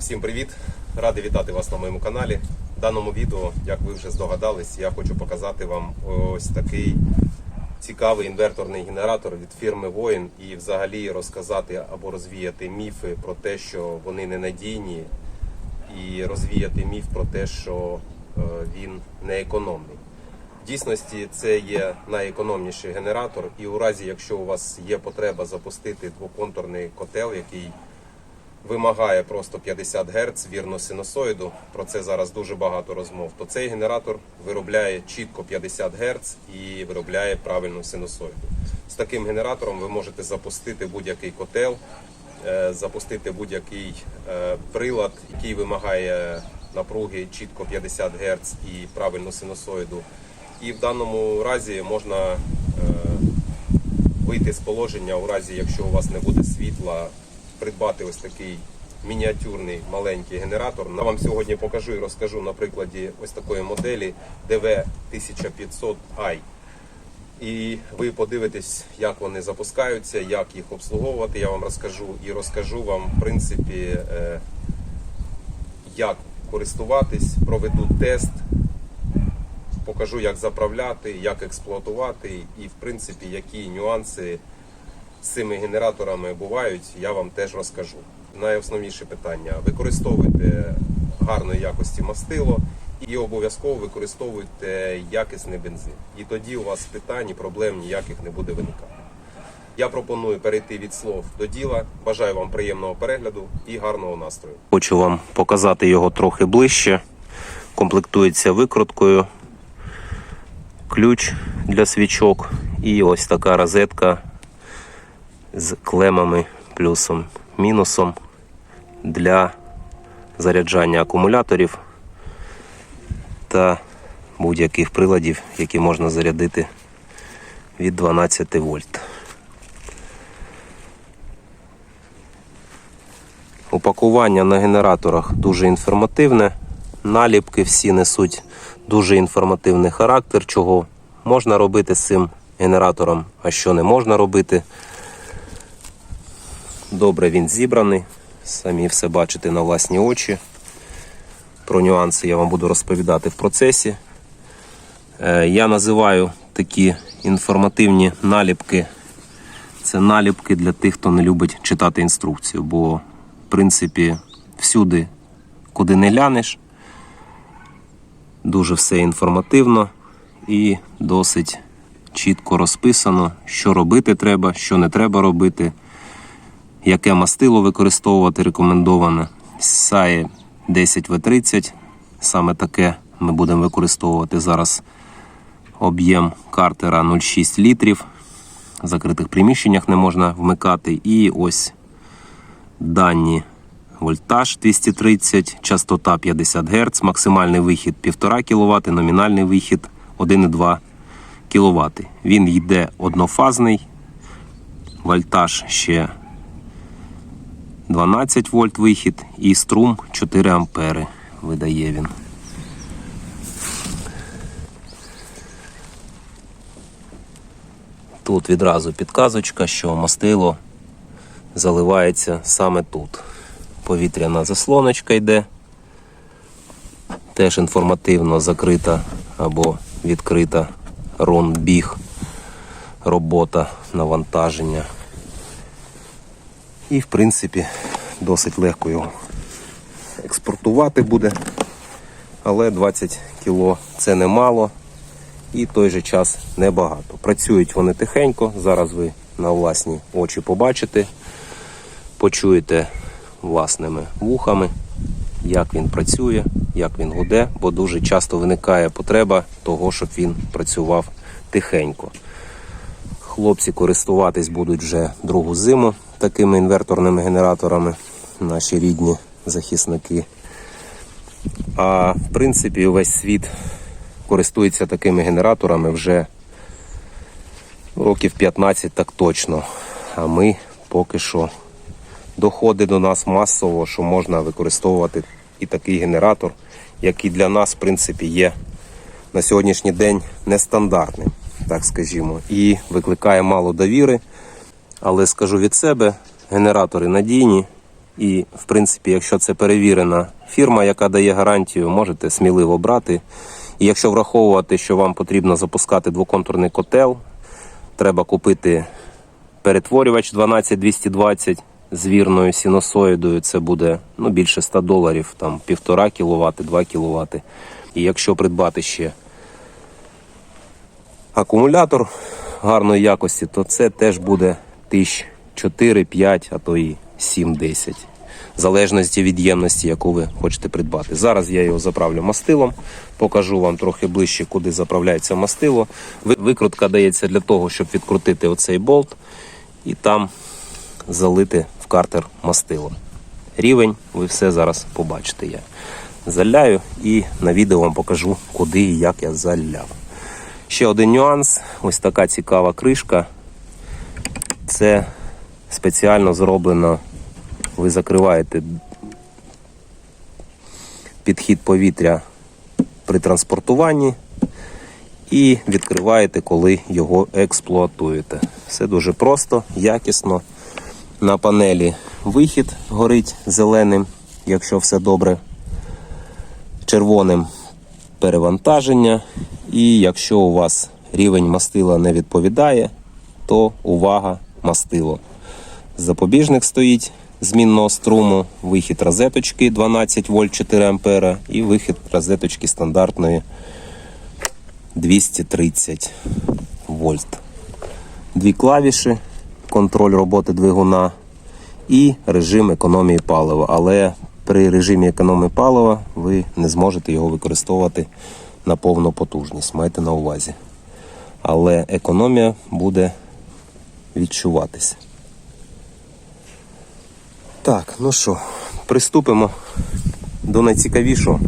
Всім привіт! Радий вітати вас на моєму каналі. В даному відео, як ви вже здогадались, я хочу показати вам ось такий цікавий інверторний генератор від фірми Воїн і взагалі розказати або розвіяти міфи про те, що вони ненадійні, і розвіяти міф про те, що е, він не економний. В дійсності це є найекономніший генератор, і у разі, якщо у вас є потреба запустити двоконтурний котел, який вимагає просто 50 Гц вірно синусоїду, про це зараз дуже багато розмов, то цей генератор виробляє чітко 50 Гц і виробляє правильну синусоїду. З таким генератором ви можете запустити будь-який котел, е, запустити будь-який е, прилад, який вимагає напруги чітко 50 Гц і правильну синусоїду. І в даному разі можна е, вийти з положення у разі, якщо у вас не буде світла, придбати ось такий мініатюрний маленький генератор. Я вам сьогодні покажу і розкажу на прикладі ось такої моделі DV1500i. І ви подивитесь, як вони запускаються, як їх обслуговувати. Я вам розкажу і розкажу вам, в принципі, е, як користуватись, проведу тест, покажу, як заправляти, як експлуатувати, і в принципі, які нюанси цими генераторами бувають, я вам теж розкажу. Найосновніше питання: використовуйте гарної якості мастило і обов'язково використовуйте якісний бензин. І тоді у вас питань і проблем ніяких не буде виникати. Я пропоную перейти від слов до діла. Бажаю вам приємного перегляду і гарного настрою. Хочу вам показати його трохи ближче. Комплектується викруткою, ключ для свічок і ось така розетка з клемами плюсом, мінусом для заряджання акумуляторів та будь-яких приладів, які можна зарядити від 12 вольт. Упакування на генераторах дуже інформативне. Наліпки всі несуть дуже інформативний характер, чого можна робити з цим генератором, а що не можна робити. Добре він зібраний. Самі все бачите на власні очі. Про нюанси я вам буду розповідати в процесі. Е, Я називаю такі інформативні наліпки. Це наліпки для тих, хто не любить читати інструкцію, бо в принципі всюди, куди не глянеш, дуже все інформативно і досить чітко розписано, що робити треба, що не треба робити, яке мастило використовувати рекомендоване. SAE 10V30, саме таке ми будемо використовувати зараз об'єм картера 0,6 літрів. В закритих приміщеннях не можна вмикати. І ось дані вольтаж 230, частота 50 Гц, максимальний вихід 1,5 кВт, номінальний вихід 1,2 кВт. Він йде однофазний, вольтаж ще 12 вольт вихід і струм 4 ампери видає він. Тут відразу підказочка, що мастило заливається саме тут. Повітряна заслоночка йде. Теж інформативно закрита або відкрита рон біг, робота, навантаження. І в принципі досить легко його експортувати буде. Але 20 кг це немало і в той же час небагато. Працюють вони тихенько. Зараз ви на власні очі побачите, почуєте власними вухами, як він працює, як він гуде, бо дуже часто виникає потреба того, щоб він працював тихенько. Хлопці користуватись будуть вже другу зиму такими інверторними генераторами, наші рідні захисники. А в принципі, увесь світ користується такими генераторами вже років 15 так точно. А ми поки що доходить до нас масово, що можна використовувати і такий генератор, який для нас, в принципі, є на сьогоднішній день нестандартним, так скажімо, і викликає мало довіри. Але скажу від себе, генератори надійні І, в принципі, якщо це перевірена фірма, яка дає гарантію, можете сміливо брати. І якщо враховувати, що вам потрібно запускати двоконтурний котел, треба купити перетворювач 12220 з вірною синусоїдою. Це буде ну, більше 100 доларів, там 1,5 кВт, 2 кВт. І якщо придбати ще акумулятор гарної якості, то це теж буде тисяч 4-5, а то і 7-10. В залежності від ємності, яку ви хочете придбати. Зараз я його заправлю мастилом, покажу вам трохи ближче, куди заправляється мастило. Викрутка дається для того, щоб відкрутити оцей болт і там залити в картер мастилом. Рівень ви все зараз побачите. Я заляю і на відео вам покажу, куди і як я заляв. Ще один нюанс: ось така цікава кришка. Це спеціально зроблено. Ви закриваєте підхід повітря при транспортуванні і відкриваєте, коли його експлуатуєте. Все дуже просто, якісно. На панелі вихід горить зеленим, якщо все добре. Червоним перевантаження. І якщо у вас рівень мастила не відповідає, то увага мастило. Запобіжник стоїть змінного струму, вихід розеточки 12 вольт 4 ампера і вихід розеточки стандартної 230 вольт. Дві клавіші, контроль роботи двигуна і режим економії палива. Але при режимі економії палива ви не зможете його використовувати на повну потужність. Майте на увазі. Але економія буде відчуватися. Так, ну що, приступимо до найцікавішого.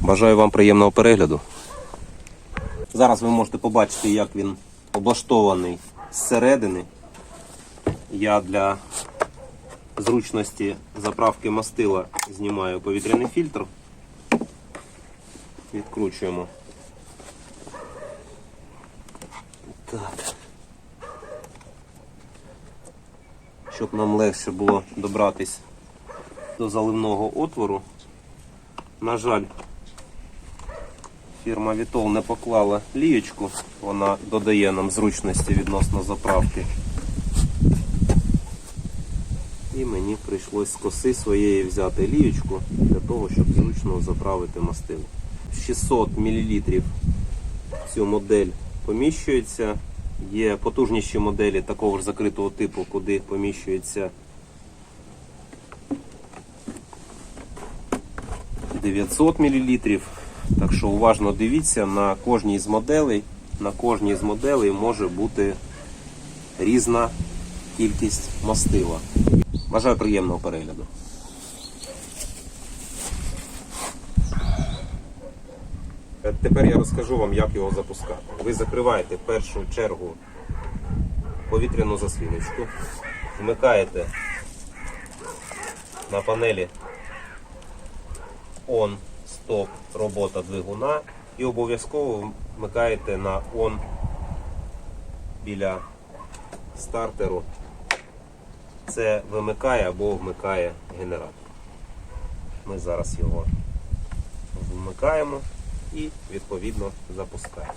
Бажаю вам приємного перегляду. Зараз ви можете побачити, як він облаштований зсередини. Я для зручності заправки мастила знімаю повітряний фільтр. Відкручуємо. Так. Щоб нам легше було добратись до заливного отвору. На жаль, фірма Vitol не поклала лієчку, вона додає нам зручності відносно заправки. І мені прийшлось з коси своєї взяти лієчку для того, щоб зручно заправити мастило. 600 мл цю модель поміщується. Є потужніші моделі такого ж закритого типу, куди поміщується 900 мл. Так що уважно дивіться, на кожній з моделей, на кожній з моделей може бути різна кількість мастила. Бажаю приємного перегляду. Тепер я розкажу вам, як його запускати. Ви закриваєте в першу чергу повітряну засліночку, вмикаєте на панелі on, стоп, робота двигуна і обов'язково вмикаєте на on біля стартеру. Це вимикає або вмикає генератор. Ми зараз його вмикаємо і відповідно запускаємо.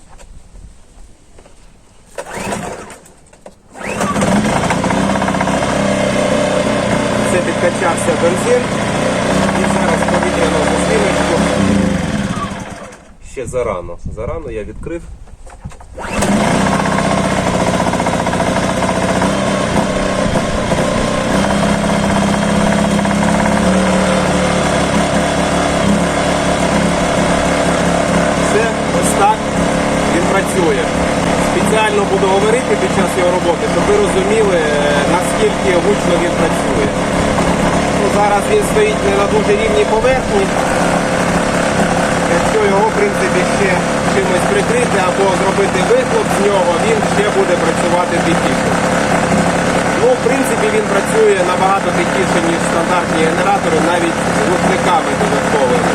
Це підкачався бензин і зараз повітряну засліночку. Ще зарано. Зарано я відкрив. Все, ось так він працює. Спеціально буду говорити під час його роботи, щоб ви розуміли, е, наскільки гучно він працює. Ну, зараз він стоїть не на дуже рівній поверхні. Якщо його, в принципі, ще чимось прикрити або зробити вихлоп з нього, він ще буде працювати тихіше. Ну, в принципі, він працює набагато тихіше, ніж стандартні генератори, навіть з глушниками додатковими.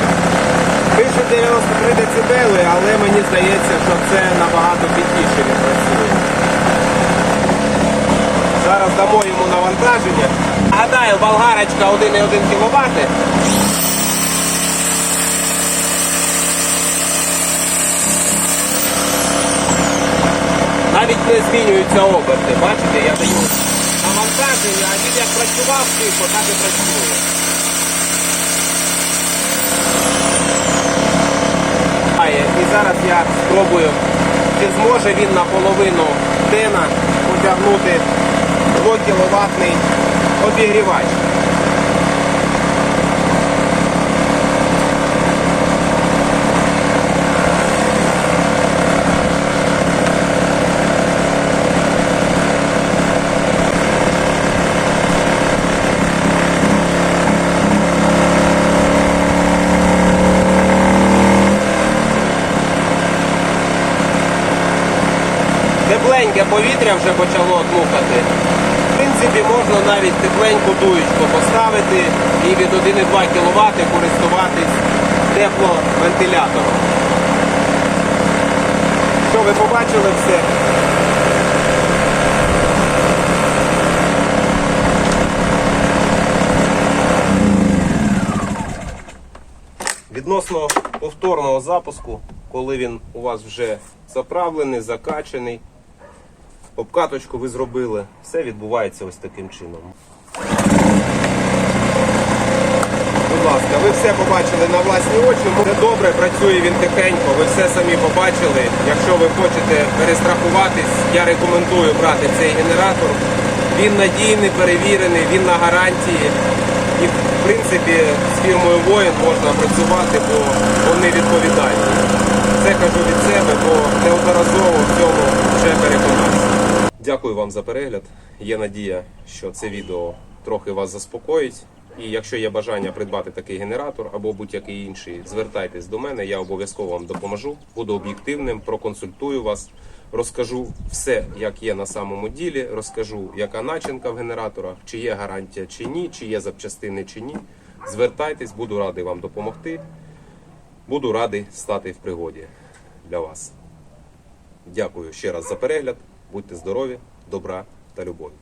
Пише 93 дБ, але мені здається, що це набагато тихіше він працює. Зараз дамо йому навантаження. Нагадаю, болгарочка 1,1 кВт. Навіть не змінюються оберти. Бачите, я даю навантаження, а він як працював тихо, так і працює. А, І зараз я спробую, чи зможе він наполовину тена потягнути 2 кВт обігрівач. Тепленьке повітря вже почало дмухати. В принципі, можна навіть тепленьку дуючку поставити і від 1,2 кВт користуватись тепловентилятором. Що ви побачили все? Відносно повторного запуску, коли він у вас вже заправлений, закачаний, обкаточку ви зробили, все відбувається ось таким чином. Будь ласка, ви все побачили на власні очі. Все добре, працює він тихенько, ви все самі побачили. Якщо ви хочете перестрахуватись, я рекомендую брати цей генератор. Він надійний, перевірений, він на гарантії. І в принципі з фірмою воїн можна працювати, бо вони відповідальні. Це кажу від себе, бо неодноразово в цьому вже переконався. Дякую вам за перегляд. Є надія, що це відео трохи вас заспокоїть. І якщо є бажання придбати такий генератор або будь-який інший, звертайтесь до мене, я обов'язково вам допоможу. Буду об'єктивним, проконсультую вас, розкажу все, як є на самому ділі, розкажу, яка начинка в генераторах, чи є гарантія чи ні, чи є запчастини чи ні. Звертайтесь, буду радий вам допомогти. Буду радий стати в пригоді для вас. Дякую ще раз за перегляд. Будьте здорові, добра та любові.